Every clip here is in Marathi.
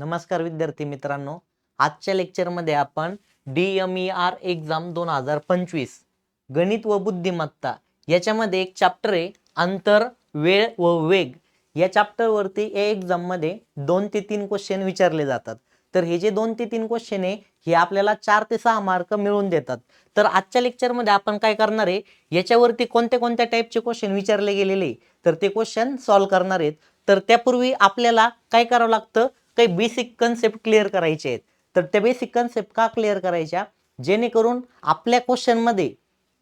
नमस्कार विद्यार्थी मित्रांनो आजच्या लेक्चरमध्ये आपण D M E R exam दोन हजार पंचवीस गणित व बुद्धिमत्ता याच्यामध्ये एक चॅप्टर आहे अंतर वेळ व वेग. या चॅप्टरवरती या एक्झाममध्ये दोन ते तीन क्वेश्चन विचारले जातात. तर हे जे दोन ते तीन क्वेश्चन आहे हे आपल्याला चार ते सहा मार्क मिळवून देतात. तर आजच्या लेक्चरमध्ये आपण काय करणार आहे याच्यावरती कोणत्या कोणत्या टाईपचे क्वेश्चन विचारले गेलेले तर ते क्वेश्चन सॉल्व्ह करणार आहेत. तर त्यापूर्वी आपल्याला काय करावं लागतं काही बेसिक कन्सेप्ट क्लिअर करायचे आहेत. तर त्या बेसिक कन्सेप्ट का क्लिअर करायच्या? जेणेकरून आपल्या क्वेश्चनमध्ये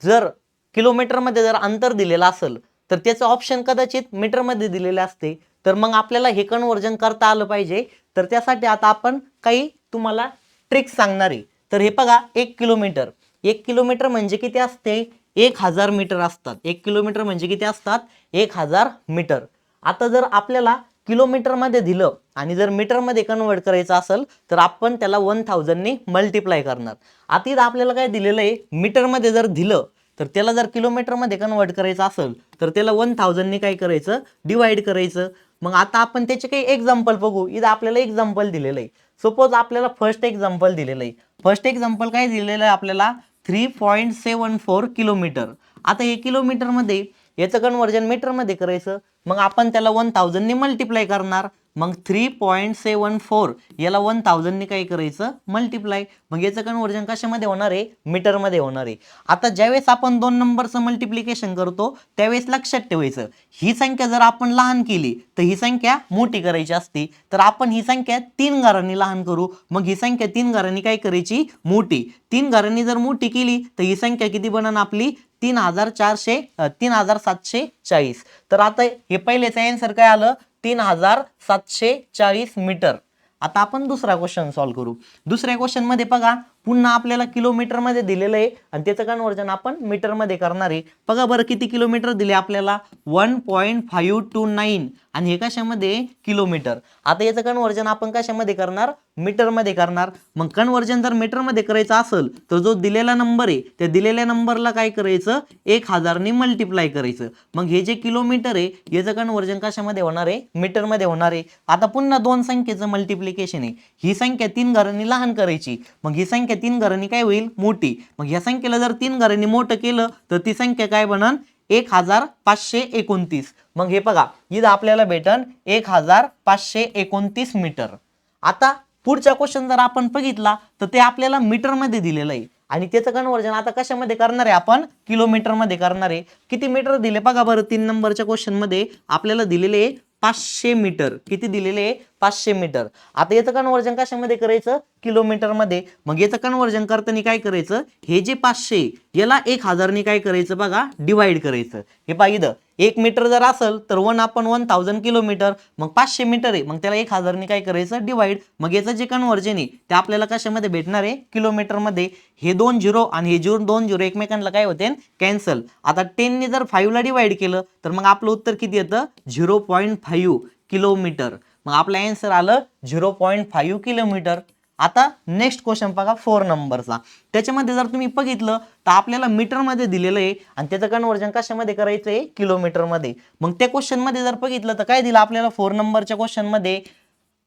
जर किलोमीटरमध्ये जर अंतर दिलेलं असेल तर त्याचं ऑप्शन कदाचित मीटरमध्ये दिलेलं असते. तर मग आपल्याला हे कन्वर्जन करता आलं पाहिजे. तर त्यासाठी आता आपण काही तुम्हाला ट्रिक्स सांगणार आहे. तर हे बघा एक किलोमीटर एक किलोमीटर म्हणजे किती असते? एक हजार मीटर असतात. एक किलोमीटर म्हणजे किती असतात? एक हजार मीटर आता जर आपल्याला किलोमीटरमध्ये दिलं आणि जर मीटरमध्ये कन्वर्ट करायचं असेल तर आपण त्याला वन थाउजंडनी मल्टिप्लाय करणार. आता इथं आपल्याला काय दिलेलं आहे? मीटरमध्ये जर दिलं तर त्याला जर किलोमीटरमध्ये कन्वर्ट करायचं असेल तर त्याला वन थाउजंडनी काय करायचं? डिवाइड करायचं. मग आता आपण त्याचे काही एक्झाम्पल बघू. इथं आपल्याला एक्झाम्पल दिलेलं आहे. सपोज आपल्याला फर्स्ट एक्झाम्पल दिलेलं आहे. फर्स्ट एक्झाम्पल काय दिलेलं आहे आपल्याला? Three point seven four kilometre आता हे किलोमीटरमध्ये याचं कन्वर्जन मीटरमध्ये करायचं. मग आपण त्याला वन थाउजंडने मल्टिप्लाय करणार. मग थ्री पॉईंट सेवन फोर याला वन थाउजंडने काय करायचं? मल्टिप्लाय मग याचं कन्वर्जन कशामध्ये होणार आहे? मीटरमध्ये होणार आहे. आता ज्यावेळेस आपण दोन नंबरचं मल्टिप्लिकेशन करतो त्यावेळेस लक्षात ठेवायचं. ही संख्या जर आपण लहान केली तर ही संख्या मोठी करायची असते. तर आपण ही संख्या तीन घरांनी लहान करू. मग ही संख्या तीन घरांनी काय करायची? मोठी. तीन घरांनी जर मोठी केली तर ही संख्या किती बनन आपली? तीन हजार चारशे तीन हजार सातशे चाळीस. तर आता हे पहिलेचं आन्सर काय आलं तीन हजार सातशे चाळीस मीटर. आता आपण दुसरा क्वेश्चन सॉल्व्ह करू. दुसऱ्या क्वेश्चनमध्ये बघा पुन्हा आपल्याला किलोमीटरमध्ये दिलेलं आहे. आणि त्याचं कन्वर्जन आपण मीटरमध्ये करणार आहे. बघा बरं किती किलोमीटर दिले आपल्याला? One point five two nine. आणि हे कशामध्ये? किलोमीटर. आता याचं कन्वर्जन आपण कशामध्ये करणार? मीटरमध्ये करणार. मग कन्वर्जन जर मीटरमध्ये करायचं असेल तर जो दिलेला नंबर आहे त्या दिलेल्या नंबरला काय करायचं? एक हजारने मल्टिप्लाय करायचं. मग हे जे किलोमीटर आहे याचं कन्वर्जन कशामध्ये होणार आहे? मीटरमध्ये होणार आहे. आता पुन्हा दोन संख्येचं मल्टिप्लिकेशन आहे. ही संख्या तीन घरांनी लहान करायची. मग ही संख्या तीन घरांनी काय होईल? मोठी. मग ह्या संख्येला जर तीन घरांनी मोठं केलं तर ती संख्या काय बनन? एक हजार पाचशे एकोणतीस. मग हे बघा इथं आपल्याला भेटन एक हजार पाचशे एकोणतीस मीटर. आता पुढचा क्वेश्चन जर आपण बघितला तर ते आपल्याला मीटरमध्ये दिलेलं आहे. आणि त्याचं कन्वर्जन आता कशामध्ये करणार आहे आपण? किलोमीटरमध्ये करणार आहे. किती मीटर दिले? बघा बरं तीन नंबरच्या क्वेश्चनमध्ये आपल्याला दिलेले पाचशे मीटर. किती दिलेले आहे? पाचशे मीटर. आता याचं कन्वर्जन कशामध्ये करायचं? किलोमीटरमध्ये. मग याचं कन्वर्जन करताना काय करायचं? हे जे पाचशे याला एक हजारनी काय करायचं बघा? डिवाइड करायचं. हे पाहिजे एक मीटर जर असेल तर वन आपण वन थाउजंड किलोमीटर मग पाचशे मीटर आहे. मग त्याला एक हजारनी काय करायचं? डिवाइड मग याचं जे कन्वर्जन आहे ते आपल्याला कशामध्ये भेटणार आहे? किलोमीटरमध्ये. हे दोन झिरो आणि हे झिरो दोन झिरो एकमेकांना काय होते? कॅन्सल आता टेनने जर फाईव्हला डिवाइड केलं तर मग आपलं उत्तर किती येतं? झिरो पॉईंट फाईव्ह किलोमीटर मग आपलं आन्सर आलं झिरो पॉईंट फाईव्ह किलोमीटर आता नेक्स्ट क्वेश्चन बघा फोर नंबरचा त्याच्यामध्ये जर तुम्ही बघितलं तर आपल्याला मीटरमध्ये दिलेलं आहे आणि त्याचं कन्वर्जन कशामध्ये करायचं आहे? किलोमीटरमध्ये मग त्या क्वेश्चनमध्ये जर बघितलं तर काय दिलं आपल्याला? फोर नंबरच्या क्वेश्चनमध्ये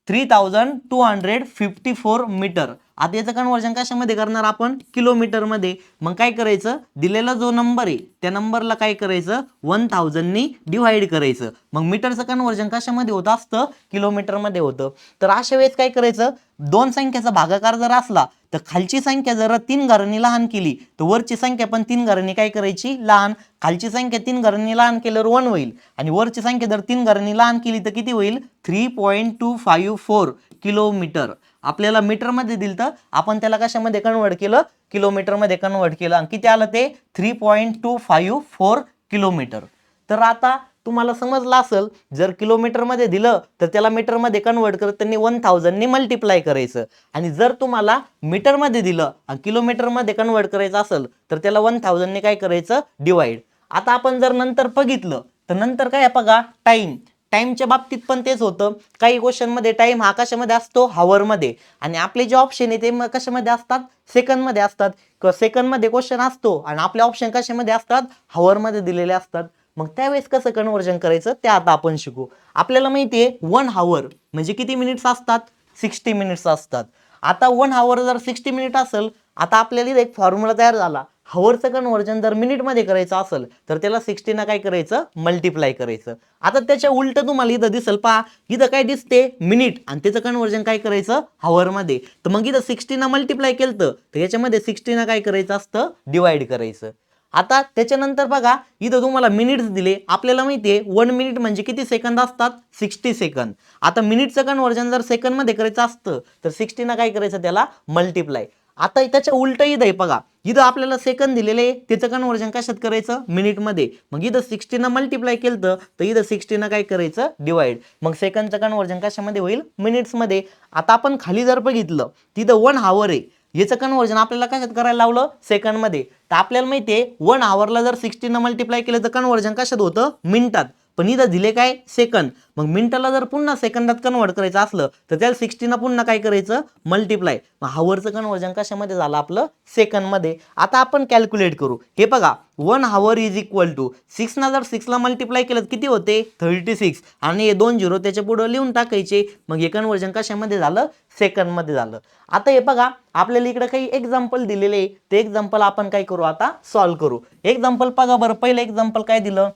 three thousand two hundred fifty four metre आता याचं कन्वर्जन कशामध्ये करणार आपण? किलोमीटरमध्ये. मग काय करायचं? दिलेला जो नंबर आहे त्या नंबरला काय करायचं? वन थाउजंडनी डिवाइड करायचं. मग मीटरचं कन्वर्जन कशामध्ये होत असतं? किलोमीटरमध्ये होतं. तर अशा वेळेस काय करायचं? दोन संख्येचा भागाकार जर असला तर खालची संख्या जर तीन घरांनी लहान केली तर वरची संख्या पण तीन घरांनी काय करायची? लहान. खालची संख्या तीन घरांनी लहान केल्यावर वन होईल. आणि वरची संख्या जर तीन घरांनी लहान केली तर किती होईल? Three point two five four kilometre. आपल्याला मीटरमध्ये दिलं तर आपण त्याला कशामध्ये कन्वर्ट केलं? किलोमीटरमध्ये कन्वर्ट केलं. आणि किती आलं ते? Three point two five four kilometre. तर आता तुम्हाला समजलं असेल जर किलोमीटरमध्ये दिलं तर त्याला मीटरमध्ये कन्वर्ट करत त्यांनी वन थाउजंडने मल्टिप्लाय करायचं. आणि जर तुम्हाला मीटरमध्ये दिलं आणि किलोमीटरमध्ये कन्वर्ट करायचं असेल तर त्याला वन थाउजंडने काय करायचं? डिवाईड आता आपण जर नंतर बघितलं तर नंतर काय बघा? टाइम टाईमच्या बाबतीत पण तेच होतं. काही क्वेश्चनमध्ये टाइम हा कशामध्ये असतो? हावरमध्ये आणि आपले जे ऑप्शन आहे ते मग कशामध्ये असतात? सेकंदमध्ये असतात. किंवा सेकंदमध्ये क्वेश्चन असतो आणि आपले ऑप्शन कशामध्ये असतात? हावरमध्ये दिलेले असतात. मग त्यावेळेस कसं कन्वर्जन करायचं? ते आता आपण शिकू. आपल्याला माहिती आहे वन हावर म्हणजे किती मिनिट्स असतात? सिक्स्टी मिनिट्स असतात. आता वन हावर जर सिक्स्टी मिनिट असेल आता आपल्याला एक फॉर्म्युला तयार झाला. हवरचं कन्व्हर्जन जर मिनिटमध्ये करायचं असेल तर त्याला सिक्स्टीनं काय करायचं? मल्टिप्लाय करायचं. आता त्याच्या उलट तुम्हाला इथं दिसेल पहा इथं काय दिसते? मिनिट आणि त्याचं कन्व्हर्जन काय करायचं? हवरमध्ये. तर मग इथं सिक्स्टीनं मल्टिप्लाय केलं तर याच्यामध्ये सिक्स्टीनं काय करायचं असतं? डिवाईड करायचं. आता त्याच्यानंतर बघा इथं तुम्हाला मिनिट्स दिले. आपल्याला माहिती आहे वन मिनिट म्हणजे किती सेकंद असतात? सिक्स्टी सेकंद आता मिनिटचं कन्व्हर्जन जर सेकंडमध्ये करायचं असतं तर सिक्स्टीनं काय करायचं त्याला? मल्टिप्लाय आता त्याच्या उलटही इथं आहे बघा. इथं आपल्याला सेकंद दिलेले आहे. त्याचं कन्वर्जन कशात करायचं? मिनिटमध्ये मग इथं सिक्स्टीनं मल्टिप्लाय केलं तर इथं सिक्स्टीनं काय करायचं? डिवाइड मग सेकंदचं कन्वर्जन कशामध्ये होईल? मिनिट्समध्ये आता आपण खाली जर बघितलं तिथं वन हावर आहे. याचं कन्वर्जन आपल्याला कशात करायला लावलं? सेकंडमध्ये तर आपल्याला माहिती आहे वन आवरला जर सिक्स्टीनं मल्टिप्लाय केलं तर कन्वर्जन कशात होतं? मिनिटात. पण इथं दिले काय? सेकंद मग मिनिटाला जर पुन्हा सेकंदात कन्वर्ट करायचं असलं तर त्याला सिक्स्टीनं पुन्हा काय करायचं? मल्टिप्लाय मग हावरचं कन्वर्जन कशामध्ये झालं आपलं? सेकंदमध्ये आता आपण कॅल्क्युलेट करू. हे बघा one hour is equal to सिक्सना जर सिक्सला मल्टिप्लाय केलं तर किती होते? थर्टी सिक्स आणि हे दोन झिरो त्याच्या पुढं लिहून टाकायचे. मग हे कन्वर्जन कशामध्ये झालं? सेकंदमध्ये झालं. आता हे बघा आपल्याला इकडं काही एक्झाम्पल दिलेले आहे. ते एक्झाम्पल आपण काय करू आता? सॉल्व्ह करू. एक्झाम्पल बघा बरं. पहिलं एक्झाम्पल काय दिलं?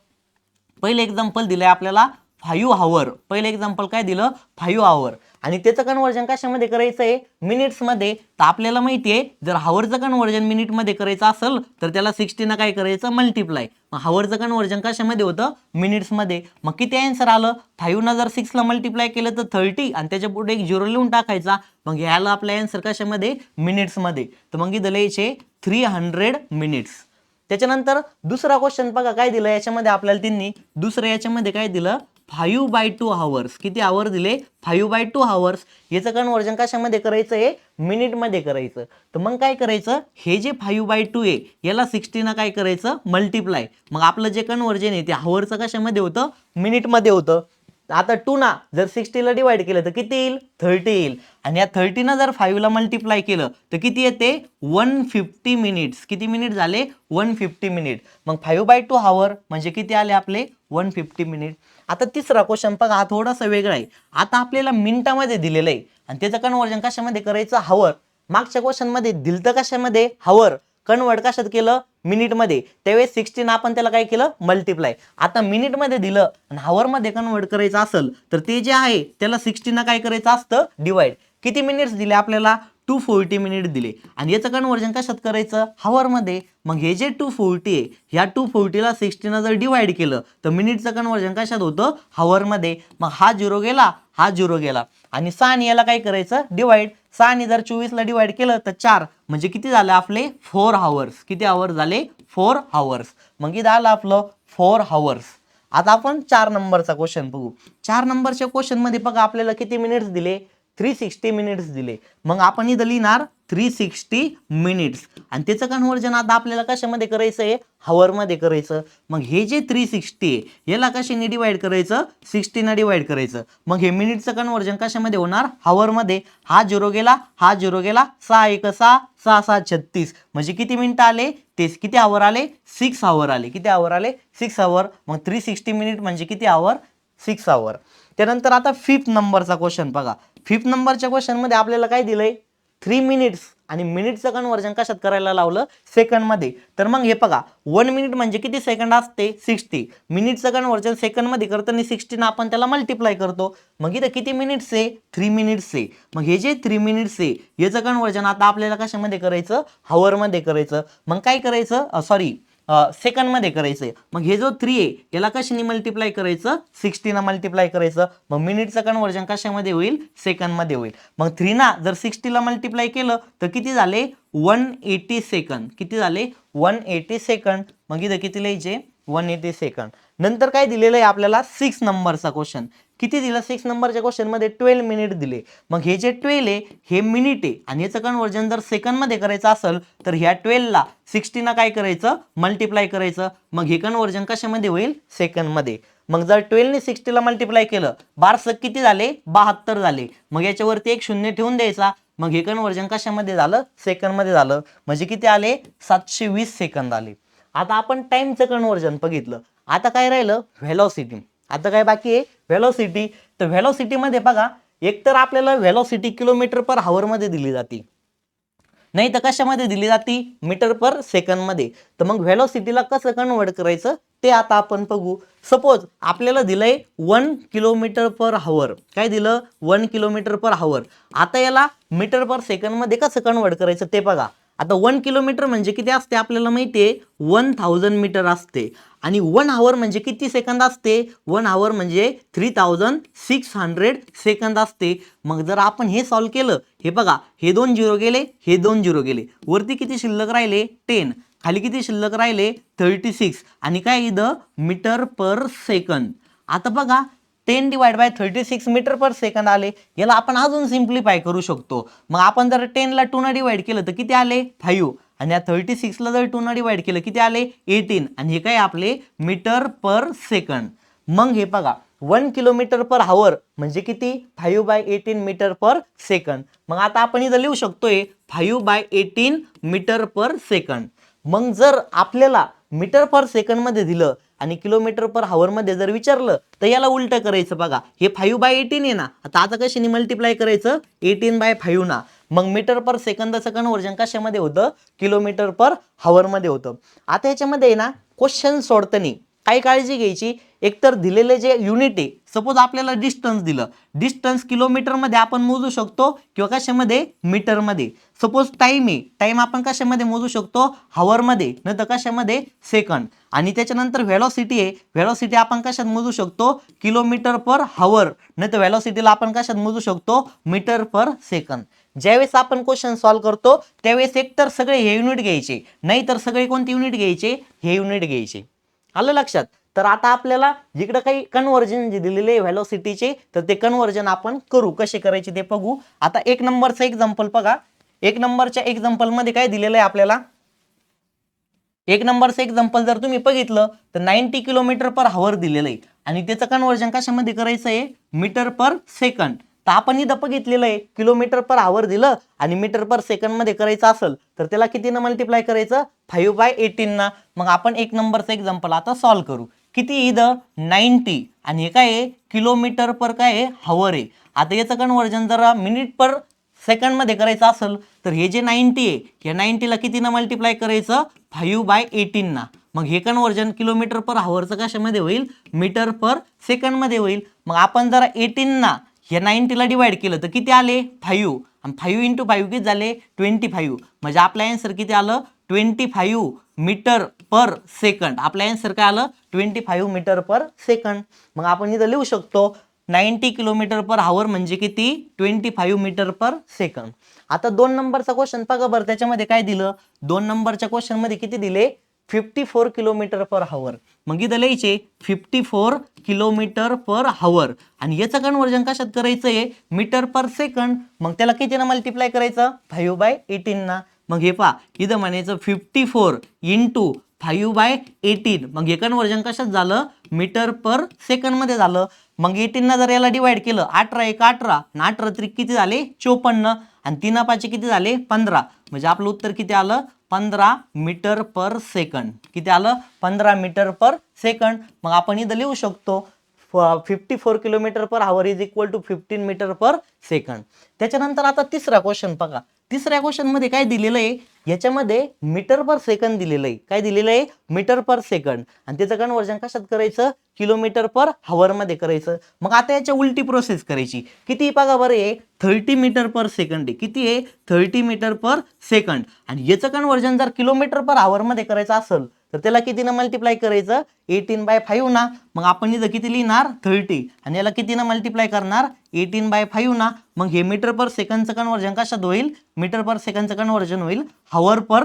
पहिलं एक्झाम्पल दिलंय आपल्याला फाईव्ह हावर पहिलं एक्झाम्पल काय दिलं? फाईव्ह हावर आणि त्याचं कन्वर्जन कशामध्ये करायचं आहे मिनिट्समध्ये तर आपल्याला माहिती आहे जर हावरचं कन्वर्जन मिनिटमध्ये करायचं असेल तर त्याला सिक्स्टीनं काय करायचं? मल्टिप्लाय मग हावरचं कन्वर्जन कशामध्ये होतं? मिनिट्समध्ये मग किती आन्सर आलं? फाईव्हनं जर सिक्सला मल्टिप्लाय केलं तर थर्टी आणि त्याच्या पुढे एक झिरो लिहून टाकायचा. मग ह्याला आपला आन्सर कशामध्ये? मिनिट्समध्ये तर मग इथं लिहायचे थ्री हंड्रेड मिनिट्स त्याच्यानंतर दुसरा क्वेश्चन बघा काय दिलं? याच्यामध्ये आपल्याला त्यांनी दुसरं याच्यामध्ये काय दिलं? फाईव्ह बाय टू हावर्स किती आवर दिले? फाईव्ह बाय टू हावर्स याचं कन्वर्जन कशामध्ये करायचं आहे? मिनिटमध्ये करायचं. तर मग काय करायचं? हे जे फाईव्ह बाय टू आहे याला सिक्स्टीनं काय करायचं? मल्टिप्लाय मग आपलं जे कन्वर्जन आहे ते हावरचं कशामध्ये होतं? मिनिटमध्ये होतं. आता टू ना जर सिक्स्टीला डिवाइड केलं तर किती येईल? थर्टी येईल. आणि या थर्टीनं जर फाईव्हला मल्टिप्लाय केलं तर किती येते? वन फिफ्टी मिनिट्स किती मिनिट झाले? वन फिफ्टी मिनिट मग फाईव्ह बाय टू हावर म्हणजे किती आले आपले? वन फिफ्टी मिनिट आता तिसरा क्वेश्चन बघा हा थोडासा वेगळा आहे. आता आपल्याला मिनिटामध्ये दिलेलं आहे. आणि त्याचं कन्वर्जन कशामध्ये करायचं? हावर मागच्या क्वेश्चनमध्ये दिलतं कशामध्ये? हावर कन्वर्ट कशात केलं? मिनिटमध्ये. त्यावेळेस सिक्स्टीन आपण त्याला काय केलं? मल्टिप्लाय आता मिनिटमध्ये दिलं आणि हावरमध्ये कन्वर्ट करायचं असेल तर ते जे आहे त्याला सिक्स्टीनं काय करायचं असतं? डिवाइड किती मिनिट्स दिले आपल्याला? टू फोर्टी मिनिट दिले. आणि याचं कन्वर्जन कशात करायचं? हावरमध्ये. मग हे जे टू फोर्टी आहे ह्या टू फोर्टीला सिक्स्टीनं जर डिवाइड केलं तर मिनिटचं कन्वर्जन कशात होतं? हावरमध्ये. मग हा झिरो गेला हा झिरो गेला. आणि सहाने याला काय करायचं? डिवाइड साने जर चोवीसला डिवाइड केलं तर चार. म्हणजे किती झालं आपले? फोर हावर्स किती आवर्स झाले? फोर हावर्स मग इथं आलं आपलं फोर हावर्स आता आपण चार नंबरचा क्वेश्चन बघू. चार नंबरच्या क्वेश्चनमध्ये बघा आपल्याला किती मिनिट्स दिले? थ्री सिक्स्टी मिनिट्स दिले. मग आपण इथं लिहिणार थ्री सिक्स्टी मिनिट्स आणि त्याचं कन्वर्जन आता आपल्याला कशामध्ये करायचं आहे? हवरमध्ये करायचं. मग हे जे थ्री सिक्स्टी आहे याला कशाने डिवाइड करायचं? सिक्स्टीनं डिवाईड करायचं. मग हे मिनिटचं कन्वर्जन कशामध्ये होणार? हवरमध्ये हा झिरो गेला हा झिरो गेला सहा एक सहा सहा सहा छत्तीस. म्हणजे किती मिनिटं आले? तेच किती आवर आले? सिक्स आवर आले. किती आवर आले? सिक्स आवर मग थ्री सिक्स्टी मिनिट म्हणजे किती आवर सिक्स आवर त्यानंतर आता फिफ्थ नंबरचा क्वेश्चन बघा. फिफ्थ नंबरच्या क्वेश्चनमध्ये आपल्याला काय दिलंय? थ्री मिनिट्स आणि मिनिटचं कन्वर्जन कशात करायला लावलं? सेकंडमध्ये तर मग हे बघा. वन मिनिट म्हणजे किती सेकंड असते? सिक्स्टी मिनिटचं कन्वर्जन सेकंडमध्ये करताना सिक्स्टीनं आपण त्याला मल्टिप्लाय करतो. मग इथं किती मिनिट्स आहे? थ्री मिनिट्स आहे. मग हे जे थ्री मिनिट्स आहे याचं कन्वर्जन आता आपल्याला कशामध्ये करायचं? हवरमध्ये करायचं. मग काय करायचं? सॉरी सेकंडमध्ये करायचं आहे मग हे जो थ्री आहे याला कशाने मल्टिप्लाय करायचं? सिक्स्टीनं मल्टिप्लाय करायचं. मग मिनिटचं कन्वर्जन कशामध्ये होईल? सेकंडमध्ये होईल. मग थ्रीना जर सिक्स्टीला मल्टिप्लाय केलं तर किती झाले? वन एटी सेकंड किती झाले? वन एटी सेकंड मग इथं किती लिहायचे? वन एटी सेकंड नंतर काय दिलेलं आहे आपल्याला? सिक्स नंबरचा क्वेश्चन किती दिलं? सिक्स नंबरच्या क्वेश्चनमध्ये ट्वेल्व मिनिट दिले. मग हे जे ट्वेल्व आहे हे मिनिट आहे. आणि याचं कन्वर्जन जर सेकंडमध्ये करायचं असेल तर ह्या ट्वेल्वला सिक्स्टीनं काय करायचं? मल्टिप्लाय करायचं. मग हे कन्वर्जन कशामध्ये होईल? सेकंडमध्ये मग जर ट्वेल्वने सिक्स्टीला मल्टिप्लाय केलं बारसक किती झाले? बहात्तर झाले. मग याच्यावरती एक शून्य ठेवून द्यायचा. मग हे कन्वर्जन कशामध्ये झालं? सेकंडमध्ये झालं. म्हणजे किती आले? सातशे वीस सेकंद आले. आता आपण टाइमचं कन्वर्जन बघितलं. आता काय राहिलं? व्हेलॉसिटी आता काय बाकी आहे? व्हेलॉसिटी तर व्हेलॉसिटीमध्ये बघा एकतर आपल्याला व्हेलॉसिटी किलोमीटर पर हावरमध्ये दिली जाते. नाही तर कशामध्ये दिली जाते? मीटर पर सेकंदमध्ये तर मग व्हेलॉसिटीला कसं कन्वर्ट करायचं? ते आता आपण बघू. सपोज आपल्याला दिलंय वन किलोमीटर पर हावर काय दिलं? वन किलोमीटर पर हावर आता याला मीटर पर सेकंदमध्ये कसं कन्वर्ट करायचं ते बघा. आता वन किलोमीटर म्हणजे किती असते आपल्याला माहिती आहे? वन थाउजंड मीटर असते. आणि वन आवर म्हणजे किती सेकंद असते? वन आवर म्हणजे three thousand six hundred second असते. मग जर आपण हे सॉल्व केलं हे बघा हे दोन झिरो गेले हे दोन झिरो गेले. वरती किती शिल्लक राहिले? टेन खाली किती शिल्लक राहिले? थर्टी सिक्स आणि काय इथं? Metre per second. आता बघा ten divide by thirty six metre per second आले. याला आपण अजून सिम्प्लिफाय करू शकतो. मग आपण जर टेनला टूनं डिवाइड केलं तर किती आले? फाईव्ह आणि या थर्टी सिक्सला जर टूनं डिवाइड केलं किती आले? एटीन आणि हे काय आपले? मीटर पर सेकंड मग हे बघा वन किलोमीटर पर हावर म्हणजे किती? Five by eighteen metre per second मग आता आपण इथं लिहू शकतोय five by eighteen metre per second मग जर आपल्याला मीटर पर सेकंडमध्ये दिलं आणि किलोमीटर परमध्ये जर विचारलं तर याला उलटं करायचं बघा. हे फाईव्ह बाय एटीन आहे ना. आता आता कशाने मल्टिप्लाय करायचं? एटीन बाय फाईव्ह ना. मग मीटर पर सेकंदाचं कन्वर्जन कशामध्ये होतं? किलोमीटर परमध्ये होतं. आता याच्यामध्ये आहे ना क्वेश्चन सोडताना काय काळजी घ्यायची. एकतर दिलेले जे युनिट आहे सपोज आपल्याला डिस्टन्स दिलं. डिस्टन्स किलोमीटरमध्ये आपण मोजू शकतो किंवा कशामध्ये? मीटरमध्ये सपोज टाईम आहे. टाईम आपण कशामध्ये मोजू शकतो? हवरमध्ये न तर कशामध्ये? सेकंड आणि त्याच्यानंतर व्हॅलॉसिटी आहे. व्हॅलॉसिटी आपण कशात मोजू शकतो? किलोमीटर पर हवर नाही तर व्हॅलॉसिटीला आपण कशात मोजू शकतो? मीटर पर सेकंद ज्यावेळेस आपण क्वेश्चन सॉल्व्ह करतो त्यावेळेस एकतर सगळे हे युनिट घ्यायचे. नाही तर सगळे कोणते युनिट घ्यायचे? हे युनिट घ्यायचे. आलं लक्षात? तर आता आपल्याला जिकडं काही कन्व्हर्जन जे दिलेले आहे व्हॅलोसिटीचे तर ते कन्व्हर्जन आपण करू. कसे करायचे ते बघू. आता एक नंबरचं एक्झाम्पल बघा. एक नंबरच्या एक्झाम्पलमध्ये काय दिलेलं आहे आपल्याला? एक नंबरचं एक्झाम्पल जर तुम्ही बघितलं तर नाईन्टी किलोमीटर पर हावर दिलेलं आहे. आणि त्याचं कन्व्हर्जन कशामध्ये करायचं आहे? मीटर पर सेकंड तर आपण इथं बघितलेलं आहे किलोमीटर पर आवर दिलं आणि मीटर पर सेकंडमध्ये करायचं असेल तर त्याला कितीनं मल्टिप्लाय करायचं? फाईव्ह बाय एटीनना मग आपण एक नंबरचं एक्झाम्पल आता सॉल्व्ह करू. किती इथं? नाईन्टी आणि हे काय आहे? किलोमीटर पर काय आहे? हवर आहे. आता याचं कन्वर्जन जरा मिनिट पर सेकंडमध्ये करायचं असेल तर हे जे नाईन्टी आहे या नाईन्टीला कितीनं मल्टिप्लाय करायचं? फाईव्ह बाय एटीनना मग हे कन्वर्जन किलोमीटर पर हवरचं कशामध्ये होईल? मीटर पर सेकंडमध्ये होईल. मग आपण जरा एटीनना या नाईन्टीला डिवाईड केलं तर किती आले? फाईव्ह आणि फाईव्ह इंटू फाईव्ह किती झाले? ट्वेंटी फाईव्ह म्हणजे आपलं अँसर किती आलं? Twenty five metre per second आपलं अँसर काय आलं? Twenty five metre per second मग आपण इथं लिहू शकतो नाईन्टी किलोमीटर पर हावर म्हणजे किती? Twenty five metre per second आता दोन नंबरचा क्वेश्चन बघा बरं त्याच्यामध्ये काय दिलं? दोन नंबरच्या क्वेश्चनमध्ये किती दिले? Fifty four kilometre per hour मग इथं लिहायचे fifty four kilometre per hour आणि याचं कन्वर्जन कशात करायचं आहे मीटर पर सेकंड मग त्याला कितीनं मल्टिप्लाय करायचं? फाईव्ह बाय एटीनना मग हे पहा इथं म्हणायचं fifty four into five by eighteen मग हे कन्वर्जन कशात झालं? मीटर पर सेकंडमध्ये झालं. मग एटीनना जर याला डिवाइड केलं अठरा एक अठरा. आणि अठरा त्रिक किती झाले? चोपन्न. आणि तीन पाचशे किती झाले? पंधरा. म्हणजे आपलं उत्तर किती आलं? पंधरा मीटर पर सेकंड. किती आलं? पंधरा मीटर पर सेकंड. मग आपण इथं लिहू शकतो fifty four kilometre per hour is equal to fifteen metre per second त्याच्यानंतर आता तिसरा क्वेश्चन बघा. तिसऱ्या क्वेश्चनमध्ये काय दिलेलं आहे? याच्यामध्ये मीटर पर सेकंद दिलेलं आहे. काय दिलेलं आहे? मीटर पर सेकंड आणि त्याचं कन्वर्जन कशात करायचं? किलोमीटर पर हवर मध्ये करायचं. मग आता याच्या उलटी प्रोसेस करायची. किती बघा बरं आहे थर्टी मीटर पर सेकंड आहे. किती आहे थर्टी मीटर पर सेकंड आणि याचं कन्वर्जन जर किलोमीटर पर आवर मध्ये करायचं असेल तर त्याला कितीनं मल्टिप्लाय करायचं? एटीन बाय फाईव्ह ना. मग आपण इथं किती लिहिणार? थर्टी आणि याला कितीनं मल्टिप्लाय करणार? एटीन बाय फाईव्ह ना. मग हे मीटर पर सेकंडचं कन्वर्जन कशात होईल? मीटर पर सेकंडचं कन्वर्जन होईल हवर पर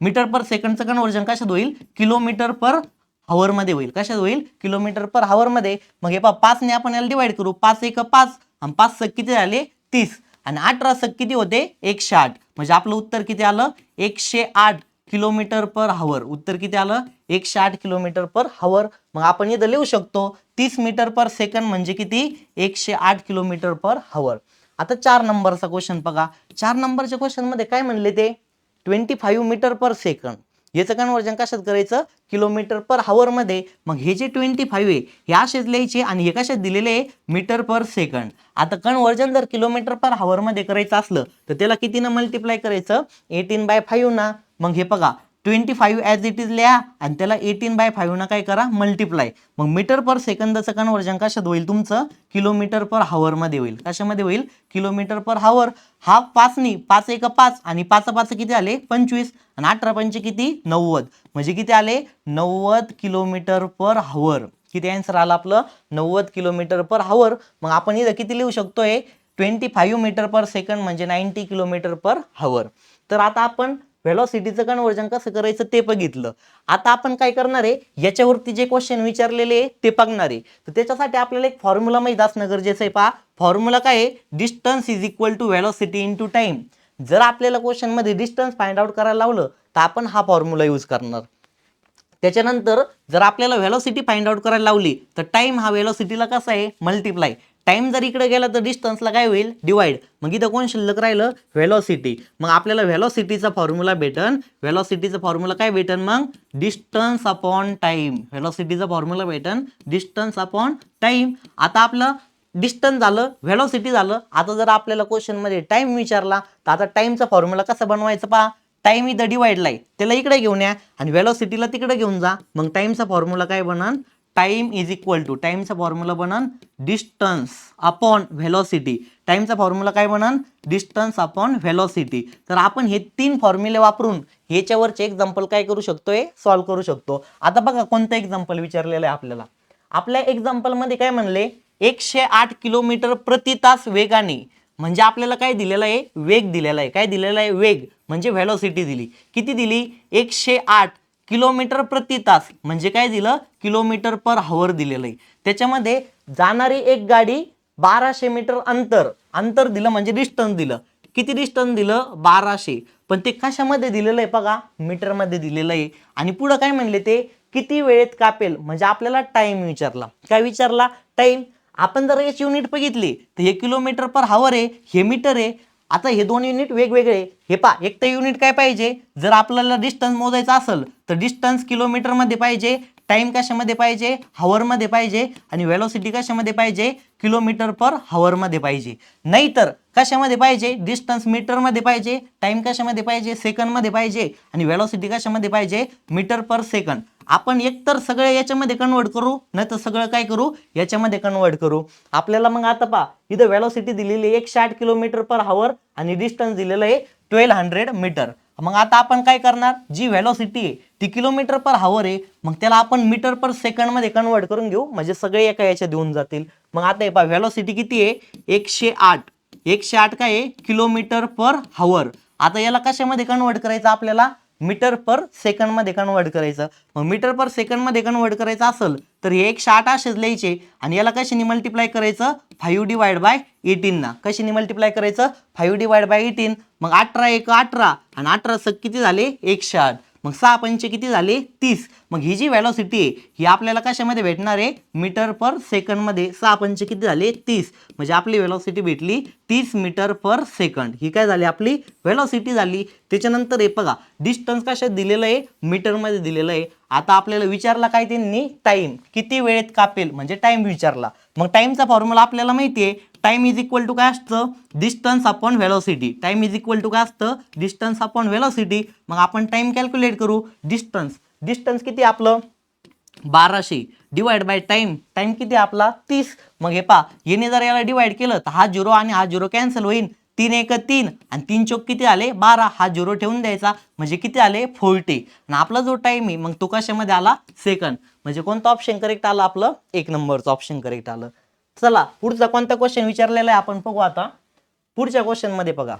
मीटर पर सेकंडचं कन्वर्जन कशात होईल? किलोमीटर परमध्ये होईल. कशात होईल? किलोमीटर परमध्ये. मग हे पा पाचने आपण याला डिवाइड करू. पाच एक पाच. आणि पाच सक किती झाले? तीस. आणि अठरा सक किती होते? एकशे आठ. म्हणजे आपलं उत्तर किती आलं? एकशे आठ. किलोमीटर पर हावर उत्तर किती आलं? एकशे आठ किलोमीटर पर हावर मग आपण इथं लिहू शकतो तीस मीटर पर सेकंड म्हणजे किती? एकशे आठ किलोमीटर पर हावर आता चार नंबरचा क्वेश्चन बघा. चार नंबरच्या क्वेश्चनमध्ये काय म्हणले ते? Twenty five metre per second याचं कन्वर्जन कशात करायचं? किलोमीटर परमध्ये. मग हे जे ट्वेंटी फाईव्ह आहे हे असेच लिहायचे आणि हे कशात दिलेले आहे? मीटर पर सेकंड आता कन्वर्जन जर किलोमीटर परमध्ये करायचं असलं तर त्याला कितीनं मल्टिप्लाय करायचं? एटीन बाय फाईव्ह ना. मग हे बघा twenty five as it is लिहा आणि त्याला एटीन बाय फाईव्हनं काय करा मल्टिप्लाय मग मीटर पर सेकंदाचं कन्वर्जन कशात होईल तुमचं? किलोमीटर पर हावरमध्ये होईल. कशामध्ये होईल? किलोमीटर पर हावर हा पाचनी पाच एक पाच आणि पाच पाच किती आले? पंचवीस. आणि अठरा पंच किती? नव्वद. म्हणजे किती आले? नव्वद किलोमीटर पर हावर किती आन्सर आला आपलं? नव्वद किलोमीटर पर हावर मग आपण इथं किती लिहू शकतोय? Twenty five metre per second म्हणजे नाईन्टी किलोमीटर पर हावर तर आता आपण व्हेलॉसिटीचं कन्वर्जन कसं करायचं ते बघितलं. आता आपण काय करणार आहे? याच्यावरती जे क्वेश्चन विचारलेले आहे ते बघणार आहे. तर त्याच्यासाठी आपल्याला एक फॉर्म्युला माहीत असणं गरजेचं आहे पहा. फॉर्म्युला काय आहे? Distance is equal to velocity into time जर आपल्याला क्वेश्चनमध्ये डिस्टन्स फाइंड आउट करायला लावलं तर आपण हा फॉर्म्युला यूज करणार. त्याच्यानंतर जर आपल्याला व्हेलॉसिटी फाइंड आउट करायला लावली तर टाईम हा व्हेलॉसिटीला कसा आहे? मल्टिप्लाय टाइम जर इकडे गेला तर डिस्टन्सला काय होईल? डिवाइड मग इथं कोण शिल्लक राहिलं? व्हेलॉसिटी मग आपल्याला व्हेलॉसिटीचा फॉर्म्युला भेटन. व्हेलॉसिटीचा फॉर्म्युला काय भेटन मग? डिस्टन्स अपॉन टाइम व्हेलॉसिटीचा फॉर्म्युला भेटन. डिस्टन्स अपॉन टाइम आता आपलं डिस्टन्स झालं व्हेलॉसिटी झालं. आता जर आपल्याला क्वेश्चनमध्ये टाइम विचारला तर आता टाइमचा फॉर्म्युला कसा बनवायचं पहा? टाइम इथं डिवाइडला आहे. त्याला इकडे घेऊन या आणि व्हेलॉसिटीला तिकडे घेऊन जा. मग टाइमचा फॉर्म्युला काय बनन? टाइम इज इक्वल टू टाइमचा फॉर्म्युला बनन डिस्टन्स अपॉन व्हेलॉसिटी टाइमचा फॉर्म्युला काय बनन? डिस्टन्स अपॉन व्हेलॉसिटी तर आपण हे तीन फॉर्म्युले वापरून ह्याच्यावरचे एक्झाम्पल काय करू शकतोय? सॉल्व्ह करू शकतो. आता बघा कोणतं एक्झाम्पल विचारलेलं आहे आपल्याला. आपल्या एक्झाम्पलमध्ये काय म्हणले? एकशे आठ किलोमीटर प्रति तास वेगाने. म्हणजे आपल्याला काय दिलेलं आहे? वेग दिलेला आहे. काय दिलेला आहे? वेग. म्हणजे व्हॅलॉसिटी दिली. किती दिली? एकशे आठ. किलोमीटर प्रति तास म्हणजे काय दिलं? किलोमीटर पर हवर दिलेलं आहे त्याच्यामध्ये जाणारी एक गाडी बाराशे मीटर अंतर अंतर दिलं म्हणजे डिस्टन्स दिलं. किती डिस्टन्स दिलं? बाराशे. पण ते कशामध्ये दिलेलं आहे बघा? मीटरमध्ये दिलेलं आहे आणि पुढं काय म्हणले ते? किती वेळेत कापेल? म्हणजे आपल्याला टाइम विचारला. काय विचारला? टाइम आपण जर याची युनिट बघितली तर हे किलोमीटर पर हावर आहे हे मीटर आहे. आता हे दोन युनिट वेगवेगळे. हे पा एक तर युनिट काय पाहिजे? जर आपल्याला डिस्टन्स मोजायचा असेल तर डिस्टन्स किलोमीटरमध्ये पाहिजे. टाइम कशामध्ये पाहिजे? हवरमध्ये पाहिजे. आणि वेलोसिटी कशामध्ये पाहिजे? किलोमीटर पर हवरमध्ये पाहिजे. नाहीतर कशामध्ये पाहिजे? डिस्टन्स मीटरमध्ये पाहिजे. टाइम कशामध्ये पाहिजे? सेकंडमध्ये पाहिजे. आणि वेलॉसिटी कशामध्ये पाहिजे? मीटर पर सेकंड आपण एकतर सगळे याच्यामध्ये कन्वर्ट करू नाही तर सगळं काय करू? याच्यामध्ये कन्वर्ट करू. आपल्याला मग आता पहा इथं वेलॉसिटी दिलेली आहे एकशे आठ किलोमीटर पर हवर आणि डिस्टन्स दिलेलं आहे ट्वेल्व हंड्रेड मीटर मग आता आपण काय करणार? जी व्हॅलोसिटी आहे ती किलोमीटर पर हावर आहे मग त्याला आपण मीटर पर सेकंडमध्ये कन्वर्ट करून घेऊ. म्हणजे सगळे एका याच्या देऊन जातील. मग आता हे पहा व्हॅलोसिटी किती आहे? एकशे आठ. एकशे आठ काय आहे? किलोमीटर पर हावर आता याला कशामध्ये कन्वर्ट करायचं आपल्याला? मीटर पर सेकंडमध्ये कन्वर्ट करायचं. मग मीटर पर सेकंडमध्ये कन्वर्ट करायचं असेल तर हे एकशे आठ असेच लिहायचे आणि याला कशाने मल्टिप्लाय करायचं? फाईव्ह डिवाइड बाय एटीन ना. कशाने मल्टिप्लाय करायचं? फाईव्ह डिवाइड बाय एटीन मग अठरा एक अठरा आणि अठरा सग किती झाले? एकशे आठ मग सहा पंचे किती झाले? तीस. मग ही जी व्हॅलॉसिटी आहे ही आपल्याला कशामध्ये भेटणार आहे? मीटर पर सेकंडमध्ये. सहा पंचे किती झाले? तीस. म्हणजे आपली व्हॅलॉसिटी भेटली तीस मीटर पर सेकंड. ही काय झाली? आपली व्हॅलॉसिटी झाली. त्याच्यानंतर हे बघा डिस्टन्स कशात दिलेलं आहे? मीटरमध्ये दिलेलं आहे. आता आपल्याला विचारला काय त्यांनी? टाईम किती वेळेत कापेल? म्हणजे टाईम विचारला. मग टाईमचा फॉर्म्युला आपल्याला माहिती आहे. टाइम इज इक्वल टू काय असतं? Distance upon velocity time is equal to काय असतं? डिस्टन्स अपॉन व्हेलॉसिटी मग आपण टाइम कॅल्क्युलेट करू. डिस्टन्स डिस्टन्स किती आपलं? बाराशे. डिवाइड बाय टाइम टाइम किती आपला? तीस. मग हे पा याने जर याला डिवाइड केलं तर हा झिरो आणि हा झिरो कॅन्सल होईल तीन एक तीन. आणि तीन चौक किती आले? बारा. हा झिरो ठेवून द्यायचा. म्हणजे किती आले? फोर्टी आणि आपला जो टाइम आहे मग तो कशामध्ये आला? सेकंड म्हणजे कोणतं ऑप्शन करेक्ट आलं आपलं? एक नंबरचं ऑप्शन करेक्ट आलं. चला पुढचा कोणता क्वेश्चन विचारलेला आहे आपण बघू आता. पुढच्या क्वेश्चनमध्ये बघा.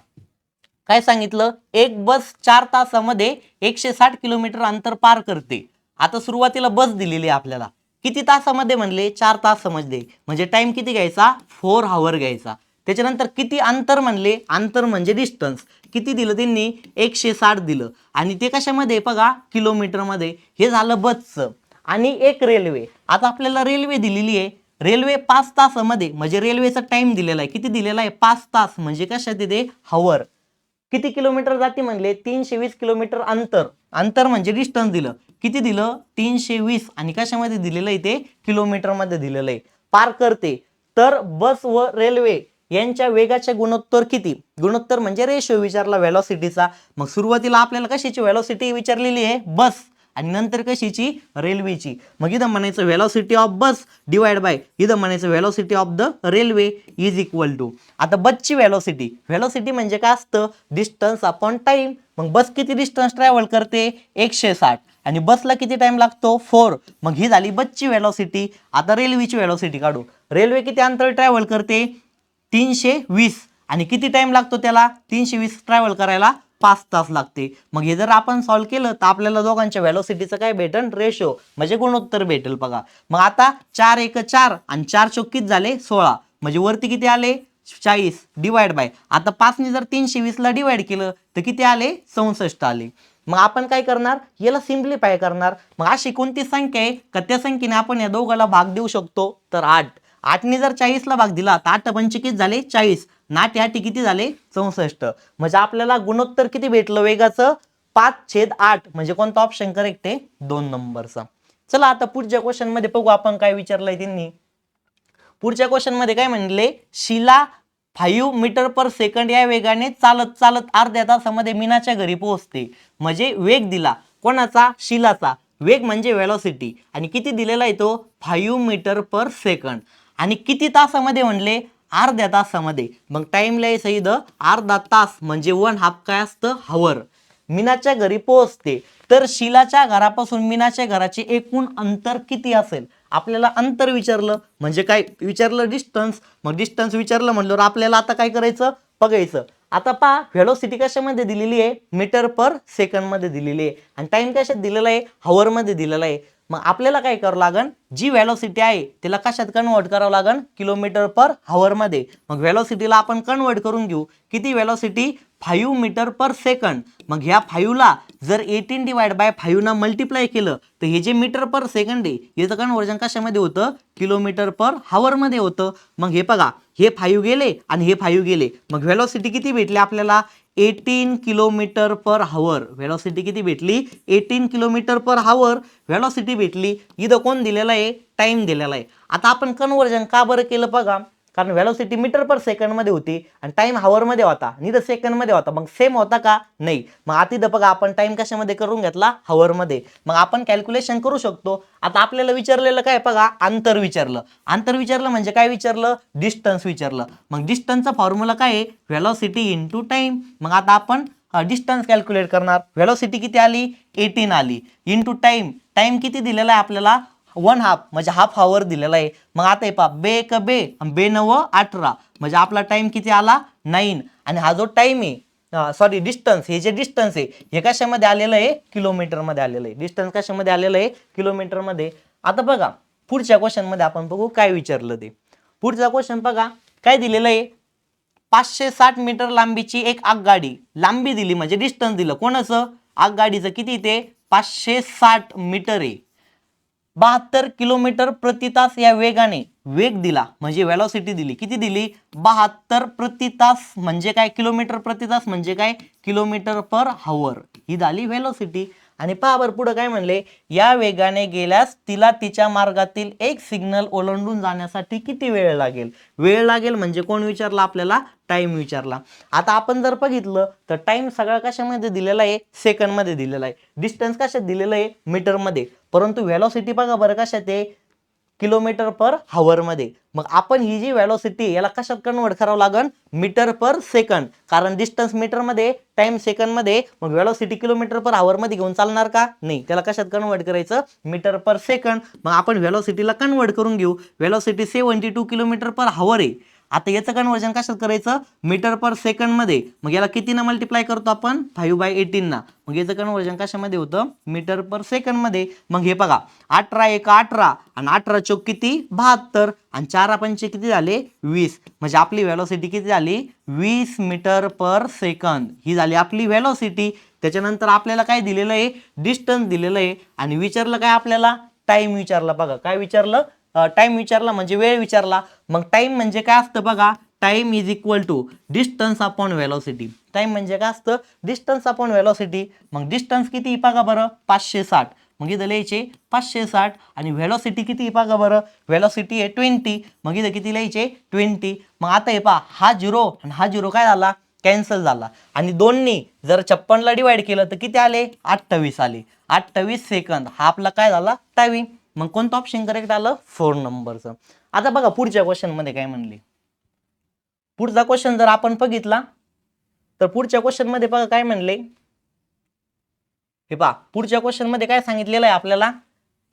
काय सांगितलं? एक बस चार तासामध्ये एकशे साठ किलोमीटर अंतर पार करते. आता सुरुवातीला बस दिलेली आहे आपल्याला. किती तासामध्ये म्हणले? चार तास समजले म्हणजे टाइम किती घ्यायचा? फोर हावर घ्यायचा. त्याच्यानंतर किती अंतर म्हणले? अंतर म्हणजे डिस्टन्स किती दिलं त्यांनी? एकशे साठ दिलं. आणि ते कशामध्ये बघा? किलोमीटरमध्ये हे झालं बसचं. आणि एक रेल्वे आता आपल्याला रेल्वे दिलेली आहे. रेल्वे पाच तासामध्ये म्हणजे रेल्वेचा टाइम दिलेला आहे. किती दिलेला आहे? पाच तास. म्हणजे कशा तिथे हवर. किती किलोमीटर जाते म्हणले? तीनशे वीस किलोमीटर अंतर. अंतर म्हणजे डिस्टन्स दिलं. किती दिलं? तीनशे वीस. आणि कशामध्ये दिलेलं आहे ते? किलोमीटरमध्ये दिलेलं आहे. पार करते. तर बस व रेल्वे यांच्या वेगाचे गुणोत्तर किती? गुणोत्तर म्हणजे रेशो विचारला व्हॅलॉसिटीचा मग सुरुवातीला आपल्याला कशाची व्हॅलॉसिटी विचारलेली आहे? बस. आणि नंतर कशीची? रेल्वेची. मग इथं म्हणायचं velocity of bus divide by इथं म्हणायचं velocity of the railway is equal to आता बसची व्हेलॉसिटी व्हेलॉसिटी म्हणजे काय असतं? डिस्टन्स अपॉन टाईम मग बस किती डिस्टन्स ट्रॅव्हल करते? एकशे साठ. आणि बसला किती टाइम लागतो? फोर मग ही झाली बसची व्हेलॉसिटी आता रेल्वेची व्हेलॉसिटी काढू. रेल्वे किती अंतर ट्रॅव्हल करते? तीनशे वीस. आणि किती टाइम लागतो त्याला? तीनशे वीस ट्रॅव्हल करायला पाच तास लागते. मग हे जर आपण सॉल्व्ह केलं तर आपल्याला दोघांच्या व्हॅलोसिटीचं काय भेटेल रेशो म्हणजे गुणोत्तर भेटेल बघा. मग आता चार एक चार आणि चार चौकीत झाले? सोळा. म्हणजे वरती किती आले? चाळीस. डिवाइड बाय आता पाचने जर तीनशे वीसला डिवाइड केलं तर किती आले? चौसष्ट आले. मग आपण काय करणार? याला सिम्प्लिफाय करणार. मग अशी कोणती संख्या आहे? का त्या संख्येने आपण या दोघाला भाग देऊ शकतो? तर आठ. आठने जर चाळीसला भाग दिला तर आठ पंचे झाले चाळीस. नाट आठी किती झाले? चौसष्ट. म्हणजे आपल्याला गुणोत्तर किती भेटलं वेगाचं? पाच छेद आठ. म्हणजे कोणता ऑप्शन करेक्ट आहे? दोन नंबरचा. चला आता पुढच्या क्वेश्चनमध्ये बघू आपण काय विचारलंय त्यांनी. पुढच्या क्वेश्चनमध्ये काय म्हणले? Shila five metre per second या वेगाने चालत चालत अर्ध्या तासामध्ये मीनाच्या घरी पोहोचते. म्हणजे वेग दिला. कोणाचा? शिलाचा. वेग म्हणजे वेलॉसिटी आणि किती दिलेला आहे तो? फाईव्ह मीटर पर सेकंड आणि किती तासामध्ये म्हणले? अर्ध्या तासामध्ये. मग टाइम सही द अर्धा तास म्हणजे वन हाफ काय असतं? हवर मीनाच्या घरी पोहोचते. तर शिलाच्या घरापासून मीनाच्या घराचे एकूण अंतर किती असेल? आपल्याला अंतर विचारलं म्हणजे काय? विचारलं डिस्टन्स मग डिस्टन्स विचारलं म्हणल्यावर आपल्याला आता काय करायचं? बघायचं. आता पहा व्हेलोसिटी कशामध्ये दिलेली आहे? मीटर पर सेकंडमध्ये दिलेली आहे. आणि टाइम कशात दिलेला आहे? हवरमध्ये दिलेला आहे. मग आपल्याला काय करावं लागन? जी व्हॅलोसिटी आहे तिला कशात कन्वर्ट करावं लागन? किलोमीटर पर हवरमध्ये मग व्हॅलोसिटीला आपण कन्वर्ट करून घेऊ. किती velocity five metre per second मग ह्या फाईव्हला जर एटीन डिवाइड बाय फाईव्हनं मल्टिप्लाय केलं तर हे जे मीटर पर सेकंड आहे याचं कन्वर्जन कशामध्ये होतं? किलोमीटर पर हावरमध्ये होतं. मग हे बघा हे फाईव्ह गेले आणि हे फाईव्ह गेले. मग व्हॅलोसिटी किती भेटली आपल्याला? Eighteen kilometre per hour velocity किती भेटली? Eighteen kilometre per hour velocity भेटली. इथं कोण दिलेला आहे? टाइम दिलेला आहे. आता आपण कन्वर्जन का बरं केलं बघा? कारण व्हॅलोसिटी मीटर पर सेकंडमध्ये होती आणि टाईम हावरमध्ये होता. नि द सेकंडमध्ये होता. मग सेम होता का? नाही. मग आता इथं बघा आपण टाईम कशामध्ये करून घेतला? हवरमध्ये मग आपण कॅल्क्युलेशन करू शकतो. आता आपल्याला विचारलेलं काय बघा? अंतर विचारलं. अंतर विचारलं म्हणजे काय विचारलं? डिस्टन्स विचारलं. मग डिस्टन्सचा फॉर्म्युला काय आहे? व्हॅलोसिटी इंटू टाइम मग आता आपण डिस्टन्स कॅल्क्युलेट करणार. व्हॅलोसिटी किती आली? एटीन आली. इंटू टाइम टाइम किती दिलेला आहे आपल्याला? वन हाफ म्हणजे हाफ आवर दिलेला आहे. मग आता हे पहा बे एक बे बे नव अठरा. म्हणजे आपला टाइम किती आला? नाईन आणि हा जो टाइम आहे सॉरी डिस्टन्स हे जे डिस्टन्स आहे हे कशामध्ये आलेलं आहे? किलोमीटरमध्ये आलेलं आहे. डिस्टन्स कशामध्ये आलेलं आहे? किलोमीटरमध्ये आता बघा पुढच्या क्वेश्चनमध्ये आपण बघू काय विचारलं ते. पुढचा क्वेश्चन बघा काय दिलेलं आहे? पाचशे साठ मीटर लांबीची एक आगगाडी. लांबी दिली म्हणजे डिस्टन्स दिलं. कोणाचं आगगाडीचं किती ते? पाचशे साठ मीटर आहे. बहात्तर किलोमीटर प्रति तास या वेगाने वेग दिला म्हणजे वेलॉसिटी दिली. किती दिली? बहात्तर प्रति तास म्हणजे काय? किलोमीटर प्रति तास म्हणजे काय? किलोमीटर पर हावर ही झाली व्हॅलॉसिटी आणि पहा बरं पुढं काय म्हणले? या वेगाने गेल्यास तिला तिच्या मार्गातील एक सिग्नल ओलांडून जाण्यासाठी किती वेळ लागेल? वेळ लागेल म्हणजे कोण विचारला? आपल्याला टाइम विचारला. आता आपण जर बघितलं तर टाइम सगळा कशामध्ये दिलेला आहे? सेकंडमध्ये दिलेला आहे. डिस्टन्स कशात दिलेलं आहे? मीटरमध्ये परंतु व्हॅलॉसिटी बघा बरं कशात आहे? किलोमीटर पर हवरमध्ये मग आपण ही जी व्हॅलॉसिटी याला कशात कन्वर्ट करावं लागन? मीटर पर सेकंड कारण डिस्टन्स मीटरमध्ये टाइम सेकंडमध्ये मग व्हॅलॉसिटी किलोमीटर पर हवरमध्ये घेऊन चालणार का? नाही. त्याला कशात कन्वर्ट करायचं? मीटर पर सेकंड मग आपण व्हॅलॉसिटीला कन्वर्ट करून घेऊ. Velocity seventy two kilometre per hour आहे. आता याचं कन्वर्जन कशात करायचं? मीटर पर सेकंडमध्ये मग याला कितीनं मल्टिप्लाय करतो आपण? फाईव्ह बाय एटीनना मग याचं कन्वर्जन कशामध्ये होतं? मीटर पर सेकंडमध्ये मग हे बघा. अठरा एक अठरा आणि अठरा चौक किती? बहात्तर. आणि चार पंचे किती झाले? वीस. म्हणजे आपली व्हॅलोसिटी किती झाली? वीस मीटर पर सेकंद ही झाली आपली व्हॅलोसिटी त्याच्यानंतर आपल्याला काय दिलेलं आहे? डिस्टन्स दिलेलं आहे. आणि विचारलं काय आपल्याला? टाइम विचारला. बघा काय विचारलं? टाइम विचारला म्हणजे वेळ विचारला. मग टाइम म्हणजे काय असतं बघा time is equal to distance upon velocity time म्हणजे काय असतं? डिस्टन्स अपॉन व्हेलॉसिटी मग डिस्टन्स किती बघा बरं? पाचशे साठ. मग इथं लिहायचे पाचशे साठ आणि व्हेलॉसिटी किती बघा बरं? व्हेलॉसिटी आहे ट्वेंटी मग इथं किती लिहायचे? ट्वेंटी मग आता हे पहा हा झिरो आणि हा झिरो काय झाला? कॅन्सल झाला. आणि दोन्ही जर छप्पनला डिवाईड केलं तर किती आले? अठ्ठावीस आले. अठ्ठावीस सेकंद हा आपला काय झाला? टायमिंग मग कोणतं ऑप्शन करेक्ट आलं? फोर नंबरचं आता बघा पुढच्या क्वेश्चनमध्ये काय म्हणली? पुढचा क्वेश्चन जर आपण बघितला तर पुढच्या क्वेश्चनमध्ये बघा काय म्हणले? हे पहा पुढच्या क्वेश्चनमध्ये काय सांगितलेलं आहे आपल्याला?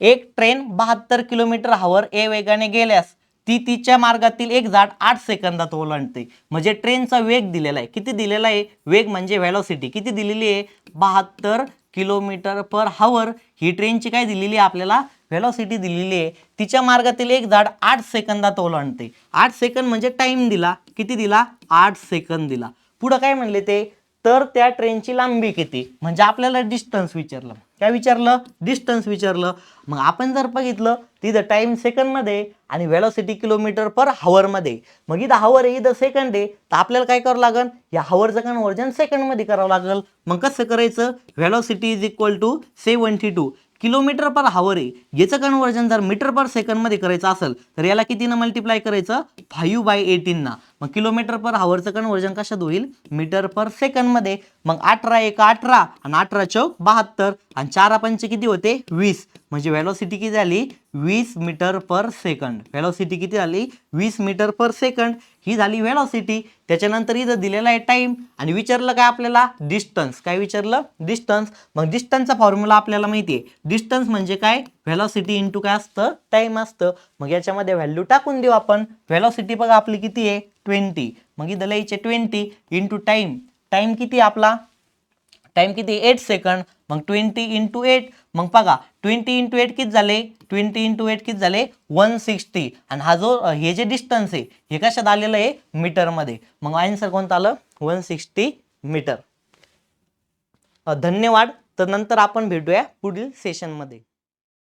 एक ट्रेन बहात्तर किलोमीटर हावर ए वेगाने गेल्यास ती तिच्या मार्गातील एक झाड आठ सेकंदात ओलांडते. म्हणजे ट्रेनचा वेग दिलेला आहे. किती दिलेला आहे? वेग म्हणजे व्हॅलोसिटी किती दिलेली आहे? बहात्तर किलोमीटर पर हावर ही ट्रेनची काय दिलेली आहे आपल्याला? व्हेलॉसिटी दिलेली आहे. तिच्या मार्गातील एक झाड आठ सेकंदात ओलांडते आठ सेकंद म्हणजे टाइम दिला. किती दिला? आठ सेकंद दिला. पुढं काय म्हणले ते? तर त्या ट्रेनची लांबी किती? म्हणजे आपल्याला डिस्टन्स विचारलं. काय विचारलं? डिस्टन्स विचारलं. मग आपण जर बघितलं तिथं टाइम सेकंडमध्ये आणि व्हेलॉसिटी किलोमीटर पर हवरमध्ये मग इथं हवर आहे इथं सेकंड आहे. तर आपल्याला काय करावं लागेल? या हवरचं कन्वर्जन सेकंडमध्ये करावं लागेल. मग कसं करायचं? Velocity is equal to seventy two kilometre per hour आहे याचं कन्वर्जन जर मीटर पर सेकंडमध्ये करायचं असेल तर याला कितीनं मल्टिप्लाय करायचं? फाईव्ह बाय एटीनना मग किलोमीटर पर हावरचं कन्वर्जन कशात होईल? मीटर पर सेकंडमध्ये मग अठरा एक अठरा आणि अठरा चौक बहात्तर आणि चार पंच किती होते? वीस. म्हणजे व्हॅलोसिटी किती झाली? वीस मीटर पर सेकंड व्हॅलोसिटी किती झाली? वीस मीटर पर सेकंड ही झाली व्हॅलोसिटी त्याच्यानंतर इथं दिलेला आहे टाइम आणि विचारलं काय आपल्याला? डिस्टन्स काय विचारलं? डिस्टन्स मग डिस्टन्सचा फॉर्म्युला आपल्याला माहिती आहे डिस्टन्स म्हणजे काय? व्हॅलोसिटी इंटू काय असतं? टाइम असतं. मग याच्यामध्ये व्हॅल्यू टाकून देऊ आपण. व्हॅलोसिटी बघा आपली किती आहे? ट्वेंटी मग इथं लिहायचे ट्वेंटी इंटू टाइम टाइम किती आपला? टाइम किती? एट सेकंड मग ट्वेंटी इंटू एट मग बघा ट्वेंटी इंटू एट किती झाले? ट्वेंटी इंटू एट किती झाले? वन सिक्स्टी आणि हा जो हे जे डिस्टन्स आहे हे कशात आलेलं आहे? मीटरमध्ये मग आन्सर कोणतं आलं? वन सिक्स्टी मीटर धन्यवाद. तर नंतर आपण भेटूया पुढील सेशनमध्ये